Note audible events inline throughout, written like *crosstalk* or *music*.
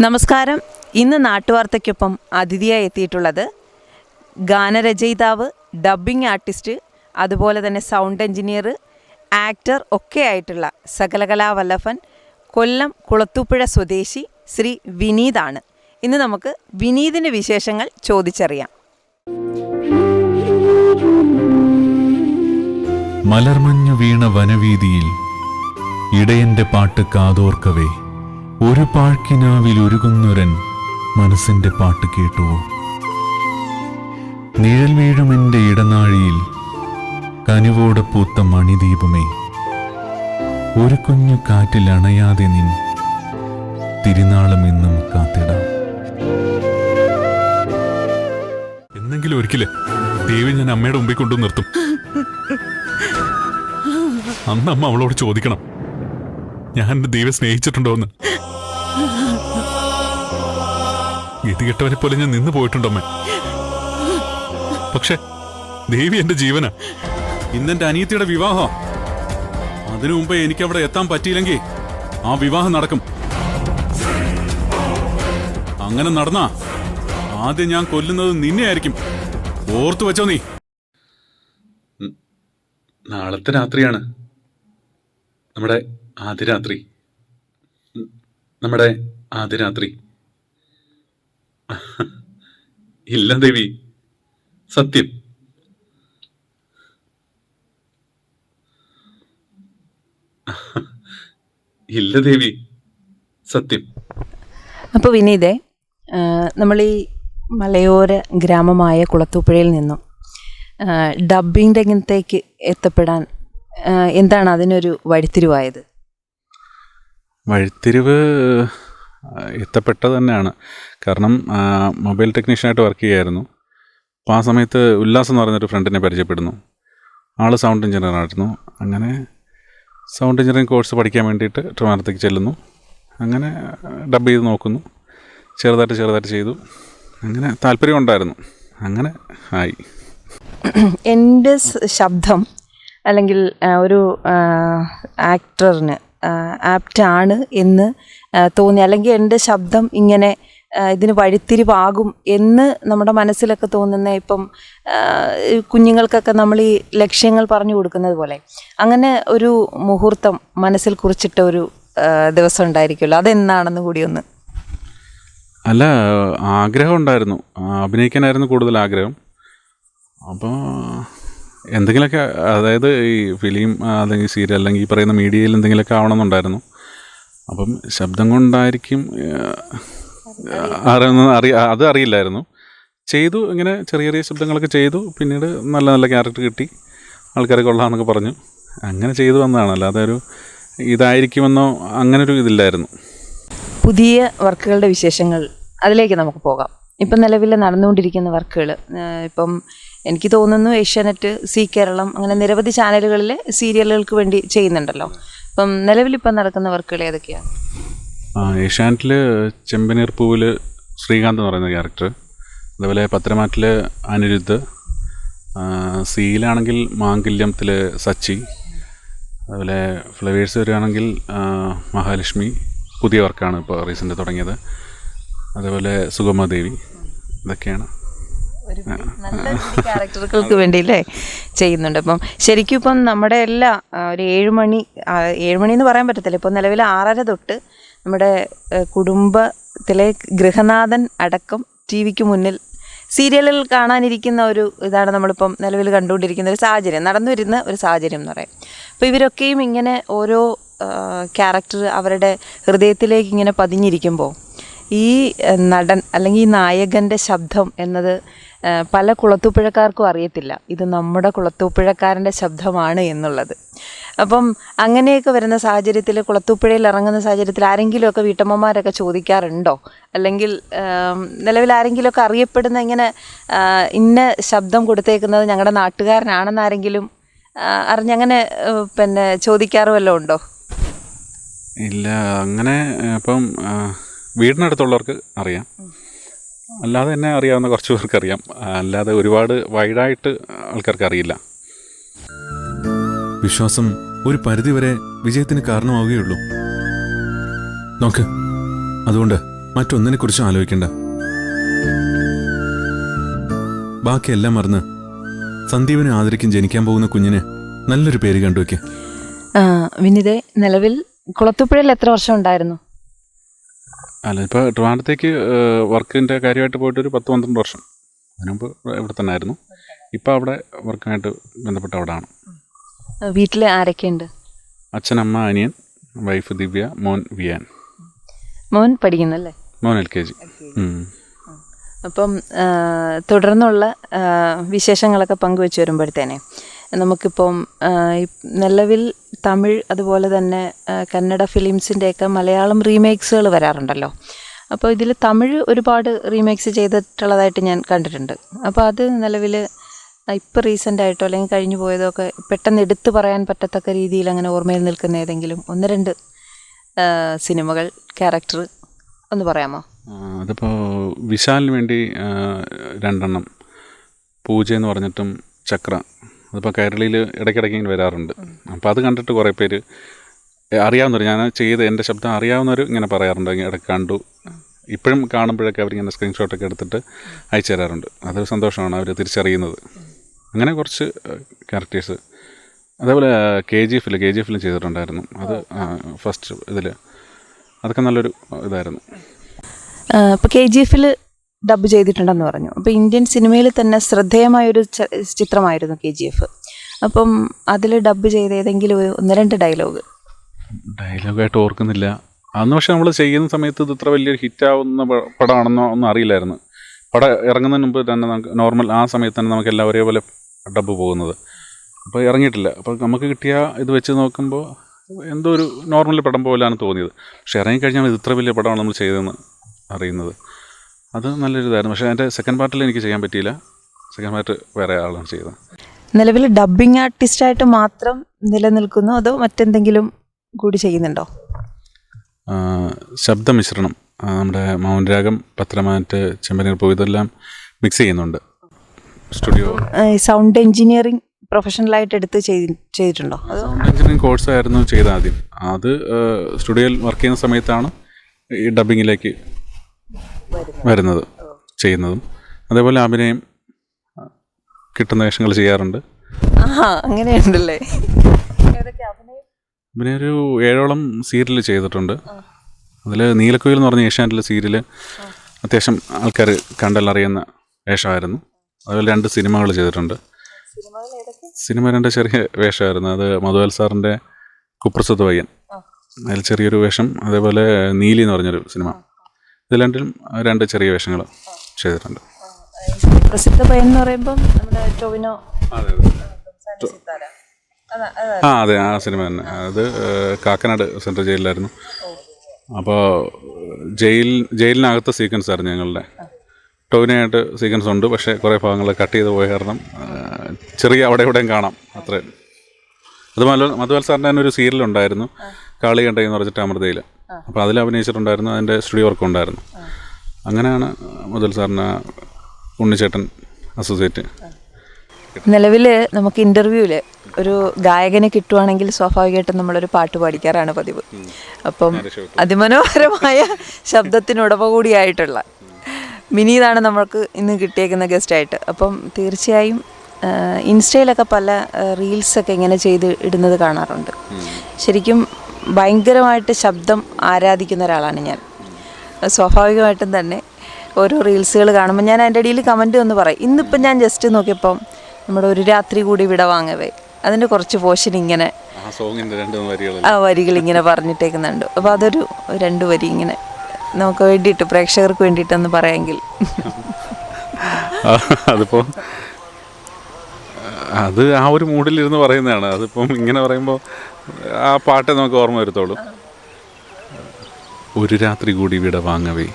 നമസ്കാരം. ഇന്ന് നാട്ടുവാർത്തയ്ക്കൊപ്പം അതിഥിയായി എത്തിയിട്ടുള്ളത് ഗാനരചയിതാവ് ഡബ്ബിംഗ് ആർട്ടിസ്റ്റ് അതുപോലെ തന്നെ സൗണ്ട് എഞ്ചിനീയർ ആക്ടർ ഒക്കെ ആയിട്ടുള്ള സകലകലാ വല്ലഭൻ കൊല്ലം കുളത്തൂപ്പുഴ സ്വദേശി ശ്രീ വിനീതാണ്. ഇന്ന് നമുക്ക് വിനീതിന്റെ വിശേഷങ്ങൾ ചോദിച്ചറിയാം. മലർമഞ്ഞു വീണ വനവീതിയിൽ ഇടയന്റെ പാട്ട് കാതോർക്കവേ. ഒരു പാഴ്ക്കിനാവിൽ ഒരുകുന്നൊരൻ മനസ്സിന്റെ പാട്ട് കേട്ടുവോ നിഴൽ വീഴുമെന്റെ ഇടനാഴിയിൽ കനിവോടെ പൂത്ത മണിദീപമേ. ഒരു കുഞ്ഞു കാറ്റിൽ അണയാതെ നിൻ തിരുനാളം എന്നും കാത്തിടാം. എന്നെങ്കിലും ഒരിക്കൽ ദേവി ഞാൻ അമ്മയുടെ മുമ്പിൽ കൊണ്ടു നിർത്തും. അന്ന് അമ്മ അവളോട് ചോദിക്കണം. ഞാൻ ദൈവം സ്നേഹിച്ചിട്ടുണ്ടോ എന്ന് ഗതികെട്ടവനെ പോലെ ഞാൻ നിന്ന് പോയിട്ടുണ്ടോ അമ്മ? പക്ഷെ ദേവി എന്റെ ജീവന. ഇന്നെന്റെ അനിയത്തിയുടെ വിവാഹം. അതിനു മുമ്പേ എനിക്ക് അവിടെ എത്താൻ പറ്റിയില്ലെങ്കിൽ ആ വിവാഹം നടക്കും. അങ്ങനെ നടന്നാ ആദ്യം ഞാൻ കൊല്ലുന്നത് നിന്നെയായിരിക്കും ഓർത്തു വെച്ചോ നീ. നാളത്തെ രാത്രിയാണ്. നമ്മുടെ ആദ്യ രാത്രി. നമ്മുടെ ആദ്യ രാത്രി ഇല്ല ദേവി. സത്യം. ഇല്ല ദേവി. സത്യം. അപ്പോൾ വിനീതേ നമ്മൾ ഈ മലയോര ഗ്രാമമായ കുളത്തൂപ്പുഴയിൽ നിന്നും ഡബ്ബിംഗ് രംഗത്തേക്ക് എത്തപ്പെടാൻ എന്താണ് അതിനൊരു വഴിത്തിരിവായത്? വഴിത്തിരിവ് എത്തപ്പെട്ടത് തന്നെയാണ്. കാരണം മൊബൈൽ ടെക്നീഷ്യനായിട്ട് വർക്ക് ചെയ്യുമായിരുന്നു അപ്പോൾ ആ സമയത്ത് ഉല്ലാസ് എന്ന് പറയുന്നൊരു ഫ്രണ്ടിനെ പരിചയപ്പെടുന്നു. ആൾ സൗണ്ട് എഞ്ചിനീയറായിരുന്നു അങ്ങനെ സൗണ്ട് എഞ്ചിനീയറിങ് കോഴ്സ് പഠിക്കാൻ വേണ്ടിയിട്ട് ട്രിവാൻഡ്രത്തേക്ക് ചെല്ലുന്നു. അങ്ങനെ ഡബ് ചെയ്ത് നോക്കുന്നു. ചെറുതായിട്ട് ചെറുതായിട്ട് ചെയ്തു. അങ്ങനെ താല്പര്യം ഉണ്ടായിരുന്നു. അങ്ങനെ ആയി. എന്റെ ശബ്ദം അല്ലെങ്കിൽ ഒരു ആക്ടറിന് ആപ്റ്റാണ് എന്ന് തോന്നി. അല്ലെങ്കിൽ എന്റെ ശബ്ദം ഇങ്ങനെ ഇതിന് വഴിത്തിരിവാകും എന്ന് നമ്മുടെ മനസ്സിലൊക്കെ തോന്നുന്ന ഇപ്പം കുഞ്ഞുങ്ങൾക്കൊക്കെ നമ്മൾ ഈ ലക്ഷ്യങ്ങൾ പറഞ്ഞു കൊടുക്കുന്നത് പോലെ. അങ്ങനെ ഒരു മുഹൂർത്തം മനസ്സിൽ കുറിച്ചിട്ട ഒരു ദിവസം ഉണ്ടായിരിക്കുമല്ലോ. അതെന്നാണെന്ന് കൂടി ഒന്ന്. അല്ല ആഗ്രഹം ഉണ്ടായിരുന്നു. അഭിനയിക്കാനായിരുന്നു കൂടുതൽ ആഗ്രഹം. അപ്പോൾ എന്തെങ്കിലുമൊക്കെ അതായത് ഈ ഫിലിം അല്ലെങ്കിൽ സീരിയൽ അല്ലെങ്കിൽ ഈ പറയുന്ന മീഡിയയിൽ എന്തെങ്കിലുമൊക്കെ ആവണമെന്നുണ്ടായിരുന്നു. അപ്പം ശബ്ദം കൊണ്ടായിരിക്കും അറിയുന്ന അറിയ അത് അറിയില്ലായിരുന്നു. ചെയ്തു ഇങ്ങനെ ചെറിയ ചെറിയ ശബ്ദങ്ങളൊക്കെ ചെയ്തു. പിന്നീട് നല്ല നല്ല ക്യാരക്ടർ കിട്ടി. ആൾക്കാരെ കൊള്ളാമെന്നൊക്കെ പറഞ്ഞു. അങ്ങനെ ചെയ്തു വന്നതാണ്. അല്ലാതെ ഒരു ഇതായിരിക്കുമെന്നോ അങ്ങനൊരു ഇതില്ലായിരുന്നു. പുതിയ വർക്കുകളുടെ വിശേഷങ്ങൾ അതിലേക്ക് നമുക്ക് പോകാം. ഇപ്പം നിലവിൽ നടന്നുകൊണ്ടിരിക്കുന്ന വർക്കുകൾ. ഇപ്പം എനിക്ക് തോന്നുന്നു ഏഷ്യാനെറ്റ് സി കേരളം അങ്ങനെ നിരവധി ചാനലുകളിൽ സീരിയലുകൾക്ക് വേണ്ടി ചെയ്യുന്നുണ്ടല്ലോ. അപ്പം നിലവിലിപ്പം നടക്കുന്ന വർക്കുകൾ ഏതൊക്കെയാണ്? ഏഷ്യാനെറ്റിൽ ചെമ്പനീർ പൂവിൽ ശ്രീകാന്ത് എന്ന് പറയുന്ന ക്യാരക്ടർ അതുപോലെ പത്രമാറ്റിൽ അനിരുദ്ധ് സിയിലാണെങ്കിൽ മാംഗല്യത്തിൽ സച്ചി അതുപോലെ ഫ്ലവേഴ്സ് വരികയാണെങ്കിൽ മഹാലക്ഷ്മി പുതിയ വർക്കാണ് ഇപ്പോൾ റീസെന്റ് തുടങ്ങിയത്. അതേപോലെ സുഗമദേവി ഇതൊക്കെയാണ്. നല്ല ക്യാരക്ടറുകൾക്ക് വേണ്ടി അല്ലേ ചെയ്യുന്നുണ്ട്. അപ്പം ശരിക്കും ഇപ്പം നമ്മുടെ എല്ലാ ഒരു ഏഴുമണി ഏഴുമണി എന്ന് പറയാൻ പറ്റത്തില്ല. ഇപ്പം നിലവിൽ ആറര തൊട്ട് നമ്മുടെ കുടുംബത്തിലെ ഗൃഹനാഥൻ അടക്കം ടി വിക്ക് മുന്നിൽ സീരിയലുകൾ കാണാനിരിക്കുന്ന ഒരു ഇതാണ് നമ്മളിപ്പം നിലവിൽ കണ്ടുകൊണ്ടിരിക്കുന്ന ഒരു സാഹചര്യം. നടന്നു വരുന്ന ഒരു സാഹചര്യം എന്ന് പറയാം. അപ്പോൾ ഇവരൊക്കെയും ഇങ്ങനെ ഓരോ ക്യാരക്ടർ അവരുടെ ഹൃദയത്തിലേക്ക് ഇങ്ങനെ പതിഞ്ഞിരിക്കുമ്പോൾ ഈ നടൻ അല്ലെങ്കിൽ ഈ നായകന്റെ ശബ്ദം എന്നത് പല കുളത്തൂപ്പുഴക്കാർക്കും അറിയത്തില്ല. ഇത് നമ്മുടെ കുളത്തൂപ്പുഴക്കാരന്റെ ശബ്ദമാണ് എന്നുള്ളത്. അപ്പം അങ്ങനെയൊക്കെ വരുന്ന സാഹചര്യത്തിൽ കുളത്തൂപ്പുഴയിൽ ഇറങ്ങുന്ന സാഹചര്യത്തിൽ ആരെങ്കിലുമൊക്കെ വീട്ടമ്മമാരൊക്കെ ചോദിക്കാറുണ്ടോ? അല്ലെങ്കിൽ നിലവിൽ ആരെങ്കിലുമൊക്കെ അറിയപ്പെടുന്ന ഇങ്ങനെ ഇന്ന ശബ്ദം കൊടുത്തേക്കുന്നത് ഞങ്ങളുടെ നാട്ടുകാരനാണെന്നാരെങ്കിലും അറിഞ്ഞങ്ങനെ പിന്നെ ചോദിക്കാറുമല്ലോ ഉണ്ടോ? ഇല്ല അങ്ങനെ ഇപ്പം വീടിനടുത്തുള്ളവർക്ക് അറിയാം. അല്ലാതെ എന്നെ അറിയാവുന്ന കുറച്ച് പേർക്ക് അറിയാം. അല്ലാതെ ഒരുപാട് വൈഡായിട്ട് ആൾക്കാർക്ക് അറിയില്ല. വിശ്വാസം ഒരു പരിധിവരെ വിജയത്തിന് കാരണമാവുകയുള്ളൂ. നോക്ക് അതുകൊണ്ട് മറ്റൊന്നിനെ കുറിച്ചും ആലോചിക്കണ്ട. ബാക്കിയെല്ലാം മറന്ന് സന്ദീപിനെ ആദരിക്കും ജനിക്കാൻ പോകുന്ന കുഞ്ഞിന് നല്ലൊരു പേര് കണ്ടുവയ്ക്ക. ആ, വിനിതേ നിലവിൽ കുളത്തുപുഴയിൽ എത്ര വർഷം ഉണ്ടായിരുന്നു? അല്ല ഇപ്പോൾ ട്രിവാൻഡത്തേക്ക് വർക്കിന്റെ കാര്യമായിട്ട് പോയിട്ട് ഒരു പത്ത് പന്ത്രണ്ട് വർഷം. അതിനുമ്പ് ഇവിടെ തന്നെ ആയിരുന്നു ഇപ്പോൾ അവിടെ വർക്കുമായിട്ട് ബന്ധപ്പെട്ട് അവിടെ ആണ് വീട്ടിൽ ആരൊക്കെയുണ്ട്? അച്ഛൻ അമ്മ അനിയൻ വൈഫ് ദിവ്യ മോൻ വിയാൻ. മോൻ പഠിക്കുന്നല്ലേ? മോൻ എൽ കെ ജി. അപ്പം തുടർന്നുള്ള വിശേഷങ്ങളൊക്കെ പങ്കുവെച്ച് വരുമ്പോഴത്തേനെ നമുക്കിപ്പം നിലവിൽ തമിഴ് അതുപോലെ തന്നെ കന്നഡ ഫിലിംസിന്റെയൊക്കെ മലയാളം റീമേക്സുകൾ വരാറുണ്ടല്ലോ. അപ്പോൾ ഇതിൽ തമിഴ് ഒരുപാട് റീമേക്സ് ചെയ്തിട്ടുള്ളതായിട്ട് ഞാൻ കണ്ടിട്ടുണ്ട്. അപ്പോൾ അത് നിലവിൽ ഇപ്പോൾ റീസെന്റ് ആയിട്ടോ അല്ലെങ്കിൽ കഴിഞ്ഞു പോയതോ ഒക്കെ പെട്ടെന്ന് എടുത്തു പറയാൻ പറ്റത്തക്ക രീതിയിൽ അങ്ങനെ ഓർമ്മയിൽ നിൽക്കുന്ന ഏതെങ്കിലും ഒന്ന് രണ്ട് സിനിമകൾ ക്യാരക്ടർ ഒന്ന് പറയാമോ? അതിപ്പോൾ വിശാലിന് വേണ്ടി രണ്ടെണ്ണം. പൂജ എന്ന് പറഞ്ഞിട്ടും ചക്ര. അതിപ്പോൾ കേരളയിൽ ഇടയ്ക്കിടയ്ക്ക് ഇങ്ങനെ വരാറുണ്ട്. അപ്പോൾ അത് കണ്ടിട്ട് കുറേ പേര് അറിയാവുന്നവർ ഞാൻ ചെയ്ത് എന്റെ ശബ്ദം അറിയാവുന്നവർ ഇങ്ങനെ പറയാറുണ്ട്. ഇടയ്ക്ക് കണ്ടു. ഇപ്പോഴും കാണുമ്പോഴൊക്കെ അവരിങ്ങനെ സ്ക്രീൻഷോട്ടൊക്കെ എടുത്തിട്ട് അയച്ചു തരാറുണ്ട്. അതൊരു സന്തോഷമാണ് അവർ തിരിച്ചറിയുന്നത്. അങ്ങനെ കുറച്ച് ക്യാരക്ടേഴ്സ് അതേപോലെ കെ ജി എഫിൽ കെ ജി എഫിലും ചെയ്തിട്ടുണ്ടായിരുന്നു. അത് ഫസ്റ്റ് ഇതിൽ അതൊക്കെ നല്ലൊരു ഇതായിരുന്നു. ഇപ്പോൾ കെ ജി എഫിൽ ഡബ് ചെയ്തിട്ടുണ്ടെന്ന് പറഞ്ഞു. അപ്പോൾ ഇന്ത്യൻ സിനിമയിൽ തന്നെ ശ്രദ്ധേയമായൊരു ചിത്രമായിരുന്നു കെ ജി എഫ് അപ്പം അതിൽ ഡബ് ചെയ്ത ഏതെങ്കിലും ഒരു ഒന്ന് രണ്ട് ഡയലോഗ് ഡയലോഗായിട്ട് ഓർക്കുന്നില്ല. അന്ന് പക്ഷെ നമ്മൾ ചെയ്യുന്ന സമയത്ത് ഇത് ഇത്ര വലിയൊരു ഹിറ്റാവുന്ന പടമാണെന്നോ ഒന്നും അറിയില്ലായിരുന്നു. പടം ഇറങ്ങുന്നതിന് മുമ്പ് തന്നെ നമുക്ക് നോർമൽ ആ സമയത്ത് തന്നെ നമുക്ക് എല്ലാം ഒരേപോലെ ഡബ്ബ് പോകുന്നത്. അപ്പോൾ ഇറങ്ങിയിട്ടില്ല. അപ്പോൾ നമുക്ക് കിട്ടിയ ഇത് വെച്ച് നോക്കുമ്പോൾ എന്തോ ഒരു നോർമൽ പടം പോലെയാണ് തോന്നിയത്. പക്ഷേ ഇറങ്ങിക്കഴിഞ്ഞാൽ ഇത് ഇത്ര വലിയ പടമാണ് നമ്മൾ ചെയ്തതെന്ന് അറിയുന്നത്. അത് നല്ലൊരു ഇതായിരുന്നു പക്ഷേ അതിന്റെ സെക്കൻഡ് പാർട്ടിൽ എനിക്ക് ചെയ്യാൻ പറ്റിയില്ല. സെക്കൻഡ് പാർട്ട് വേറെ ആളാണ് ചെയ്തത്. നിലവിൽ ഡബ്ബിംഗ് ആർട്ടിസ്റ്റായിട്ട് മാത്രം നിലനിൽക്കുന്നു അതോ മറ്റെന്തെങ്കിലും കൂടി ചെയ്യുന്നുണ്ടോ? ശബ്ദ ശബ്ദമിശ്രണം നമ്മുടെ മൗനരാഗം പത്രമാറ്റ് ചെമ്പനീർ പൂ ഇതെല്ലാം മിക്സ് ചെയ്യുന്നുണ്ട്. സ്റ്റുഡിയോ സൗണ്ട് എഞ്ചിനീയറിംഗ് പ്രൊഫഷണലായിട്ട് എടുത്ത് ചെയ്തി ചെയ്തിട്ടുണ്ടോ? സൗണ്ട് എഞ്ചിനീയറിംഗ് കോഴ്സ് ആയിരുന്നു ചെയ്ത ആദ്യം. അത് സ്റ്റുഡിയോയിൽ വർക്ക് ചെയ്യുന്ന സമയത്താണ് ഈ ഡബിങ്ങിലേക്ക് വരുന്നത്. ചെയ്യുന്നതും. അതേപോലെ അഭിനയം കിട്ടുന്ന വേഷങ്ങൾ ചെയ്യാറുണ്ട്. അങ്ങനെയുണ്ടല്ലേ? പിന്നെ ഒരു ഏഴോളം സീരിയൽ ചെയ്തിട്ടുണ്ട്. അതിൽ നീലക്കുയിൽ എന്ന് പറഞ്ഞ ഏഷ്യാനെറ്റിലെ സീരിയൽ അത്യാവശ്യം ആൾക്കാർ കണ്ടല്ലറിയുന്ന വേഷമായിരുന്നു. അതുപോലെ രണ്ട് സിനിമകൾ ചെയ്തിട്ടുണ്ട്. സിനിമ രണ്ട് ചെറിയ വേഷമായിരുന്നു. അത് മധുവൽ സാറിന്റെ കുപ്രസത്ത് പയ്യൻ. അതിൽ ചെറിയൊരു വേഷം. അതേപോലെ നീലി എന്ന് പറഞ്ഞൊരു സിനിമ. ഇത് രണ്ടിലും രണ്ട് ചെറിയ വേഷങ്ങൾ ചെയ്തിട്ടുണ്ട്. പ്രസിദ്ധ പയ്യൻ എന്ന് പറയുമ്പം നമ്മുടെ ടൊവിനോ അതെ അതെ. ആ അതെ ആ സിനിമ തന്നെ. അത് കാക്കനാട് സെൻട്രൽ ജയിലിലായിരുന്നു. അപ്പോൾ ജയിൽ ജയിലിനകത്ത് സീക്വൻസ് ആയിരുന്നു ഞങ്ങളുടെ. ടോവിനായിട്ട് സീക്വൻസ് ഉണ്ട് പക്ഷേ കുറേ ഭാഗങ്ങൾ കട്ട് ചെയ്ത് പോയ കാരണം ചെറിയ അവിടെ ഇവിടെയും കാണാം അത്രയും അത് മധു മധുവൽ സാറിന്റെ തന്നെ ഒരു സീരിയൽ ഉണ്ടായിരുന്നു കാളി കണ്ടെന്ന് പറഞ്ഞിട്ട് അമൃതയിൽ അപ്പോൾ അതിൽ അഭിനയിച്ചിട്ടുണ്ടായിരുന്നു അതിന്റെ സ്റ്റുഡിയോ വർക്ക് ഉണ്ടായിരുന്നു. അങ്ങനെയാണ് മുതൽ സാറിന് ഉണ്ണിച്ചേട്ടൻ അസോസിയേറ്റ്. നിലവിൽ നമുക്ക് ഇന്റർവ്യൂവിൽ ഒരു ഗായകനെ കിട്ടുവാണെങ്കിൽ സ്വാഭാവികമായിട്ടും നമ്മളൊരു പാട്ട് പാടിക്കാറാണ് പതിവ്. അപ്പം അതിമനോഹരമായ ശബ്ദത്തിന് ഉടമ കൂടിയായിട്ടുള്ള മിനിതാണ് നമ്മൾക്ക് ഇന്ന് കിട്ടിയേക്കുന്ന ഗസ്റ്റായിട്ട്. അപ്പം തീർച്ചയായും ഇൻസ്റ്റയിലൊക്കെ പല റീൽസൊക്കെ ഇങ്ങനെ ചെയ്ത് ഇടുന്നത് കാണാറുണ്ട്. ശരിക്കും ഭയങ്കരമായിട്ട് ശബ്ദം ആരാധിക്കുന്ന ഒരാളാണ് ഞാൻ. സ്വാഭാവികമായിട്ടും തന്നെ ഓരോ റീൽസുകൾ കാണുമ്പോൾ ഞാൻ അതിന്റെ ഇടയിൽ കമന്റ് ഒന്ന് പറയും. ഇന്നിപ്പം ഞാൻ ജസ്റ്റ് നോക്കിയപ്പം നമ്മുടെ ഒരു രാത്രി കൂടി വിട വാങ്ങവേ. അതിന്റെ കുറച്ച് പോഷൻ ഇങ്ങനെ ആ വരികൾ ഇങ്ങനെ പറഞ്ഞിട്ടേക്കുന്നുണ്ട്. അപ്പോൾ അതൊരു രണ്ട് വരി ഇങ്ങനെ നമുക്ക് വേണ്ടിയിട്ട് പ്രേക്ഷകർക്ക് വേണ്ടിയിട്ടൊന്ന് പറയാമെങ്കിൽ. അതിപ്പോൾ അതിപ്പോ അത് ആ ഒരു മൂഡിലിരുന്ന് പറയുന്നതാണ്. അതിപ്പം ഇങ്ങനെ പറയുമ്പോൾ ആ പാട്ട് നമുക്ക് ഓർമ്മ വരുത്തോളൂ. ഒരു രാത്രി കൂടി വിട വാങ്ങവേ.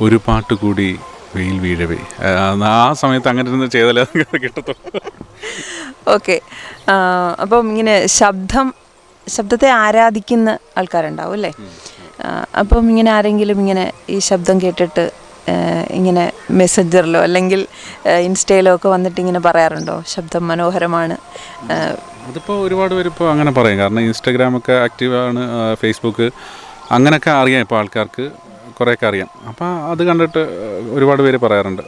ഒരു പാട്ട് കൂടി വെയിൽ വീഴവേ. ആ, സമയത്ത് അങ്ങനെ ഇരുന്ന് ചെയ്താലേ കിട്ടത്തുള്ളൂ. ഓക്കെ. അപ്പം ഇങ്ങനെ ശബ്ദം ശബ്ദത്തെ ആരാധിക്കുന്ന ആൾക്കാരുണ്ടാവും അല്ലേ? അപ്പം ഇങ്ങനെ ആരെങ്കിലും ഇങ്ങനെ ഈ ശബ്ദം കേട്ടിട്ട് ഇങ്ങനെ മെസ്സഞ്ചറിലോ അല്ലെങ്കിൽ ഇൻസ്റ്റയിലോ ഒക്കെ വന്നിട്ട് ഇങ്ങനെ പറയാറുണ്ടോ? ശബ്ദം മനോഹരമാണ്. അതിപ്പോൾ ഒരുപാട് പേര് ഇപ്പോൾ അങ്ങനെ പറയും. കാരണം ഇൻസ്റ്റാഗ്രാമൊക്കെ ആക്റ്റീവാണ് ഫേസ്ബുക്ക് അങ്ങനെയൊക്കെ അറിയാം ഇപ്പോൾ ആൾക്കാർക്ക് കുറേയൊക്കെ അറിയാം. അപ്പോൾ അത് കണ്ടിട്ട് ഒരുപാട് പേര് പറയാറുണ്ട്.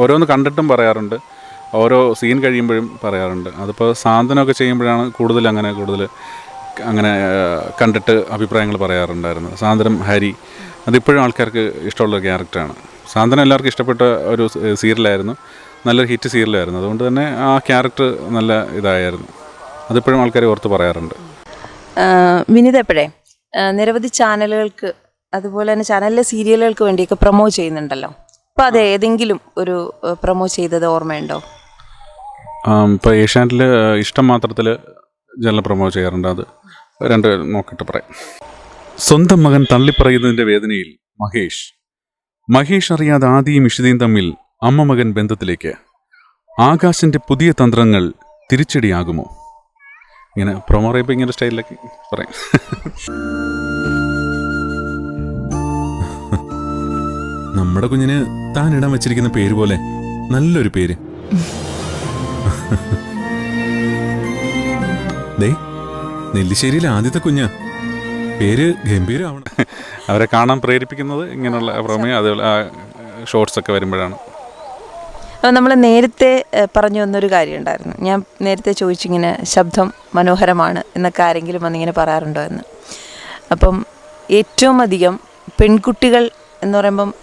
ഓരോന്ന് കണ്ടിട്ടും പറയാറുണ്ട്. ഓരോ സീൻ കഴിയുമ്പോഴും പറയാറുണ്ട്. അതിപ്പോൾ സാന്ത്വനമൊക്കെ ചെയ്യുമ്പോഴാണ് കൂടുതൽ അങ്ങനെ കൂടുതൽ അങ്ങനെ കണ്ടിട്ട് അഭിപ്രായങ്ങൾ പറയാറുണ്ടായിരുന്നു സാന്ത്വനം ഹരി അതിപ്പോഴും ആൾക്കാർക്ക് ഇഷ്ടമുള്ള ക്യാരക്ടറാണ് സാന്ത്വനം എല്ലാവർക്കും ഇഷ്ടപ്പെട്ട ഒരു സീരിയലായിരുന്നു. നല്ലൊരു ഹിറ്റ് സീരിയലായിരുന്നു. അതുകൊണ്ട് തന്നെ ആ ക്യാരക്ടർ നല്ല ഇതായിരുന്നു അതിപ്പോഴും ആൾക്കാർ ഓർത്ത് പറയാറുണ്ട്. വിനിത എപ്പോഴേ? നിരവധി ചാനലുകൾക്ക് അതുപോലെ തന്നെ ചാനലിലെ സീരിയലുകൾക്ക് വേണ്ടിയൊക്കെ പ്രൊമോ ചെയ്യുന്നുണ്ടല്ലോ. അപ്പോൾ അത് ഏതെങ്കിലും ഒരു പ്രൊമോ ചെയ്തത് ഓർമ്മയുണ്ടോ? ഇപ്പോൾ ഏഷ്യാനെറ്റിൽ ഇഷ്ടം മാത്രത്തിൽ ജനറൽ പ്രൊമോ ചെയ്യാറുണ്ട് അത്. രണ്ട് നോക്കിയിട്ട് പറയാം. സ്വന്തം മകൻ തള്ളിപ്പറയുന്നതിന്റെ വേദനയിൽ മഹേഷ്. മഹേഷ് അറിയാതെ ആദിയും ഇഷിതയും തമ്മിൽ അമ്മ മകൻ ബന്ധത്തിലേക്ക്. ആകാശിന്റെ പുതിയ തന്ത്രങ്ങൾ തിരിച്ചടിയാകുമോ? ഇങ്ങനെ പ്രൊമോ റേപ്പ് ഇങ്ങനെ സ്റ്റൈലിലൊക്കെ പറയാം. നമ്മുടെ കുഞ്ഞിന് താൻ ഇടാൻ വെച്ചിരിക്കുന്ന പേര് പോലെ നല്ലൊരു പേര്. ദേ നെല്ലിശ്ശേരിയിലെ ആദ്യത്തെ കുഞ്ഞ. പേര് ഗംഭീരമാവണം അവരെ കാണാൻ പ്രേരിപ്പിക്കുന്നത് ഇങ്ങനെയുള്ള പ്രമേയം അതുപോലെ ഷോർട്സ് ഒക്കെ വരുമ്പോഴാണ്. അപ്പോൾ നമ്മൾ നേരത്തെ പറഞ്ഞു വന്നൊരു കാര്യം ഉണ്ടായിരുന്നു ഞാൻ നേരത്തെ ചോദിച്ചിങ്ങനെ ശബ്ദം മനോഹരമാണ് എന്നൊക്കെ ആരെങ്കിലും വന്നിങ്ങനെ പറയാറുണ്ടോ എന്ന്. അപ്പം ഏറ്റവും അധികം പെൺകുട്ടികൾ എന്ന് പറയുമ്പം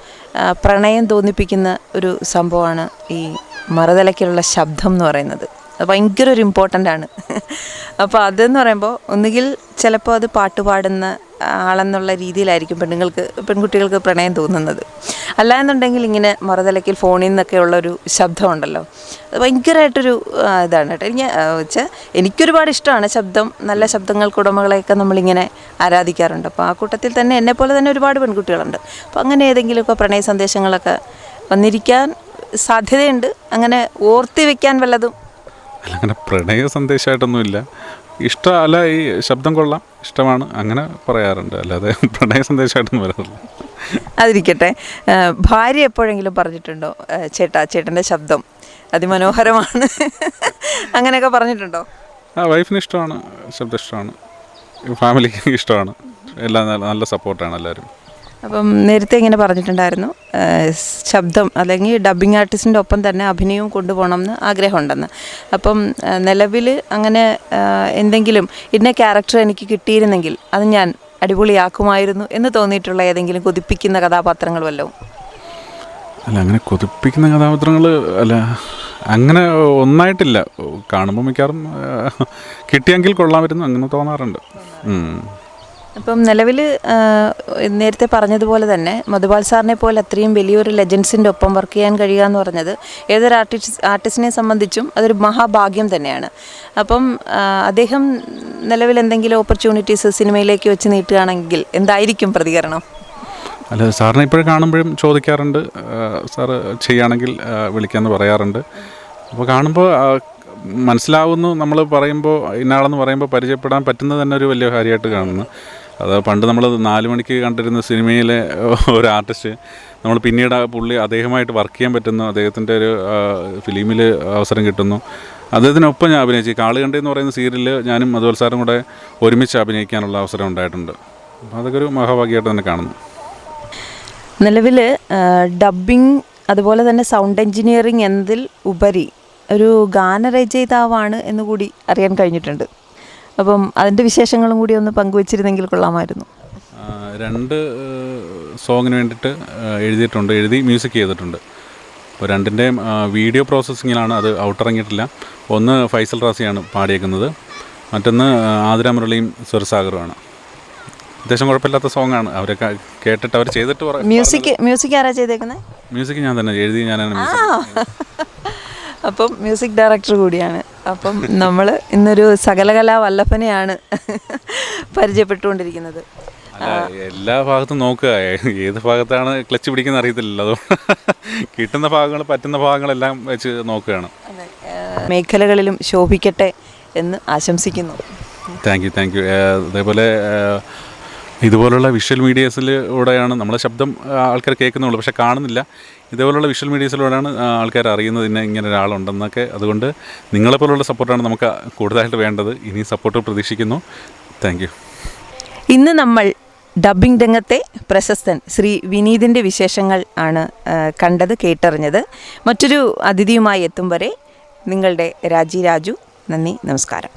പ്രണയം തോന്നിപ്പിക്കുന്ന ഒരു സംഭവമാണ് ഈ മറുതലയ്ക്കുള്ള ശബ്ദം എന്ന് പറയുന്നത്. അത് ഭയങ്കര ഒരു ഇമ്പോർട്ടന്റ് ആണ്. *laughs* അപ്പോൾ അതെന്ന് പറയുമ്പോൾ ഒന്നുകിൽ ചിലപ്പോൾ അത് പാട്ട് പാടുന്ന ആളെന്നുള്ള രീതിയിലായിരിക്കും പെണ്ണുങ്ങൾക്ക് പെൺകുട്ടികൾക്ക് പ്രണയം തോന്നുന്നത്. അല്ല എന്നുണ്ടെങ്കിൽ ഇങ്ങനെ മറുതലയ്ക്കിൽ ഫോണിൽ നിന്നൊക്കെ ഉള്ളൊരു ശബ്ദമുണ്ടല്ലോ. അത് ഭയങ്കരമായിട്ടൊരു ഇതാണ് കേട്ടോ. എനിക്ക് വെച്ചാൽ എനിക്കൊരുപാട് ഇഷ്ടമാണ് ശബ്ദം നല്ല ശബ്ദങ്ങൾക്ക് ഉടമകളെയൊക്കെ നമ്മളിങ്ങനെ ആരാധിക്കാറുണ്ട്. അപ്പോൾ ആ കൂട്ടത്തിൽ തന്നെ എന്നെപ്പോലെ തന്നെ ഒരുപാട് പെൺകുട്ടികളുണ്ട്. അപ്പോൾ അങ്ങനെ ഏതെങ്കിലുമൊക്കെ പ്രണയ സന്ദേശങ്ങളൊക്കെ വന്നിരിക്കാൻ സാധ്യതയുണ്ട്. അങ്ങനെ ഓർത്തി വെക്കാൻ വല്ലതും അല്ല അങ്ങനെ പ്രണയ സന്ദേശമായിട്ടൊന്നുമില്ല ഇഷ്ടം അല്ല ഈ ശബ്ദം കൊള്ളാം ഇഷ്ടമാണ് അങ്ങനെ പറയാറുണ്ട്. അല്ലാതെ *laughs* പ്രണയ സന്ദേശമായിട്ടൊന്നും വരാറില്ല. അതിരിക്കട്ടെ. ഭാര്യ എപ്പോഴെങ്കിലും പറഞ്ഞിട്ടുണ്ടോ? ചേട്ടാ ചേട്ടന്റെ ശബ്ദം അതിമനോഹരമാണ്. *laughs* അങ്ങനെയൊക്കെ പറഞ്ഞിട്ടുണ്ടോ? ആ വൈഫിന് ഇഷ്ടമാണ് ശബ്ദം ഇഷ്ടമാണ്. ഫാമിലിക്ക് ഇഷ്ടമാണ്. എല്ലാം നല്ല സപ്പോർട്ടാണ് എല്ലാവരും. അപ്പം നേരത്തെ ഇങ്ങനെ പറഞ്ഞിട്ടുണ്ടായിരുന്നു ശബ്ദം അല്ലെങ്കിൽ ഡബ്ബിംഗ് ആർട്ടിസ്റ്റിന്റെ ഒപ്പം തന്നെ അഭിനയവും കൊണ്ടുപോകണം എന്ന് ആഗ്രഹമുണ്ടെന്ന്. അപ്പം നിലവിൽ അങ്ങനെ എന്തെങ്കിലും ഇന്ന ക്യാരക്ടർ എനിക്ക് കിട്ടിയിരുന്നെങ്കിൽ അത് ഞാൻ അടിപൊളിയാക്കുമായിരുന്നു എന്ന് തോന്നിയിട്ടുള്ള ഏതെങ്കിലും കൊതിപ്പിക്കുന്ന കഥാപാത്രങ്ങൾ വല്ലതും? അല്ല അങ്ങനെ കൊതിപ്പിക്കുന്ന കഥാപാത്രങ്ങൾ അല്ല അങ്ങനെ ഒന്നായിട്ടില്ല. കാണുമ്പോൾ മിക്കവാറും കിട്ടിയെങ്കിൽ കൊള്ളാമായിരുന്നു അങ്ങനെ തോന്നാറുണ്ട്. അപ്പം നിലവിൽ നേരത്തെ പറഞ്ഞതുപോലെ തന്നെ മധുപാൽ സാറിനെ പോലെ അത്രയും വലിയൊരു ലെജൻസിന്റെ ഒപ്പം വർക്ക് ചെയ്യാൻ കഴിയുക എന്ന് പറഞ്ഞത് ഏതൊരു ആർട്ടിസ്റ്റ് ആർട്ടിസ്റ്റിനെ സംബന്ധിച്ചും അതൊരു മഹാഭാഗ്യം തന്നെയാണ്. അപ്പം അദ്ദേഹം നിലവിൽ എന്തെങ്കിലും ഓപ്പർച്യൂണിറ്റീസ് സിനിമയിലേക്ക് വെച്ച് നീട്ടുകയാണെങ്കിൽ എന്തായിരിക്കും പ്രതികരണം? അല്ല സാറിനെ ഇപ്പോഴും കാണുമ്പോഴും ചോദിക്കാറുണ്ട്. സാറ് ചെയ്യുകയാണെങ്കിൽ വിളിക്കാമെന്ന് പറയാറുണ്ട്. അപ്പോൾ കാണുമ്പോൾ മനസ്സിലാവുന്നു. നമ്മൾ പറയുമ്പോൾ ഇന്നാളെന്ന് പറയുമ്പോൾ പരിചയപ്പെടാൻ പറ്റുന്നത് തന്നെ ഒരു വലിയ കാര്യമായിട്ട് കാണുന്നു. അത് പണ്ട് നമ്മൾ നാല് മണിക്ക് കണ്ടിരുന്ന സിനിമയിലെ ഒരു ആർട്ടിസ്റ്റ് നമ്മൾ പിന്നീട് ആ പുള്ളി അദ്ദേഹമായിട്ട് വർക്ക് ചെയ്യാൻ പറ്റുന്നു അദ്ദേഹത്തിന്റെ ഒരു ഫിലിമിൽ അവസരം കിട്ടുന്നു. അദ്ദേഹത്തിനൊപ്പം ഞാൻ അഭിനയിച്ചു. കാളുകണ്ടി എന്ന് പറയുന്ന സീരിയലിൽ ഞാനും അതുപോലെ സാറും കൂടെ ഒരുമിച്ച് അഭിനയിക്കാനുള്ള അവസരം ഉണ്ടായിട്ടുണ്ട്. അപ്പോൾ അതൊക്കെ ഒരു മഹാഭാഗ്യമായിട്ട് തന്നെ കാണുന്നു. നിലവിൽ ഡബ്ബിംഗ് അതുപോലെ തന്നെ സൗണ്ട് എഞ്ചിനീയറിംഗ് എന്നതിൽ ഉപരി ഒരു ഗാനരചയിതാവാണ് എന്ന് കൂടി അറിയാൻ കഴിഞ്ഞിട്ടുണ്ട്. അപ്പം അതിന്റെ വിശേഷങ്ങളും കൂടി ഒന്ന് പങ്കുവച്ചിരുന്നെങ്കിൽ കൊള്ളാമായിരുന്നു. രണ്ട് സോങ്ങിന് വേണ്ടിയിട്ട് എഴുതിയിട്ടുണ്ട്. എഴുതി മ്യൂസിക് ചെയ്തിട്ടുണ്ട്. അപ്പോൾ രണ്ടിന്റെയും വീഡിയോ പ്രോസസ്സിങ്ങിലാണ് അത് ഔട്ടിറങ്ങിയിട്ടില്ല. ഒന്ന് ഫൈസൽ റാസിയാണ് പാടിയേക്കുന്നത്. മറ്റൊന്ന് ആതിര മുരളിയും സുരസാഗറുമാണ് അത്യാവശ്യം കുഴപ്പമില്ലാത്ത സോങ്ങാണ്. അവരൊക്കെ കേട്ടിട്ട് അവർ ചെയ്തിട്ട് മ്യൂസിക് മ്യൂസിക് ആരാ ചെയ്തേക്കുന്നത് മ്യൂസിക് ഞാൻ തന്നെ. എഴുതി ഞാനാണ് *laughs* അപ്പം മ്യൂസിക് ഡയറക്ടർ കൂടിയാണ്. അപ്പം നമ്മൾ ഇന്നൊരു സകലകലാ വല്ലഭനെയാണ് പരിചയപ്പെട്ടുകൊണ്ടിരിക്കുന്നത്. എല്ലാ ഭാഗത്തും നോക്കുക. ഏത് ഭാഗത്താണ് ക്ലച്ച് പിടിക്കുന്ന അറിയത്തില്ലല്ലോ. അതോ കിട്ടുന്ന ഭാഗങ്ങൾ പറ്റുന്ന ഭാഗങ്ങളെല്ലാം വെച്ച് നോക്കുകയാണ്. മേഖലകളിലും ശോഭിക്കട്ടെ എന്ന് ആശംസിക്കുന്നു. Thank you thank you. അതേപോലെ ഇതുപോലുള്ള വിഷ്വൽ മീഡിയസിലൂടെയാണ് നമ്മളെ ശബ്ദം ആൾക്കാർ കേൾക്കുന്നുള്ളൂ. പക്ഷേ കാണുന്നില്ല. ഇതേപോലുള്ള വിഷ്വൽ മീഡിയസിലൂടെയാണ് ആൾക്കാർ അറിയുന്നത് ഇന്ന ഇങ്ങനെ ഒരാളുണ്ടെന്നൊക്കെ. അതുകൊണ്ട് നിങ്ങളെപ്പോലുള്ള സപ്പോർട്ടാണ് നമുക്ക് കൂടുതലായിട്ട് വേണ്ടത്. ഇനി സപ്പോർട്ട് പ്രതീക്ഷിക്കുന്നു. താങ്ക് ഇന്ന് നമ്മൾ ഡബ്ബിംഗ് രംഗത്തെ പ്രശസ്തൻ ശ്രീ വിനീതിന്റെ വിശേഷങ്ങൾ ആണ് കണ്ടത് കേട്ടറിഞ്ഞത്. മറ്റൊരു അതിഥിയുമായി എത്തും വരെ നിങ്ങളുടെ രാജി രാജു. നന്ദി നമസ്കാരം.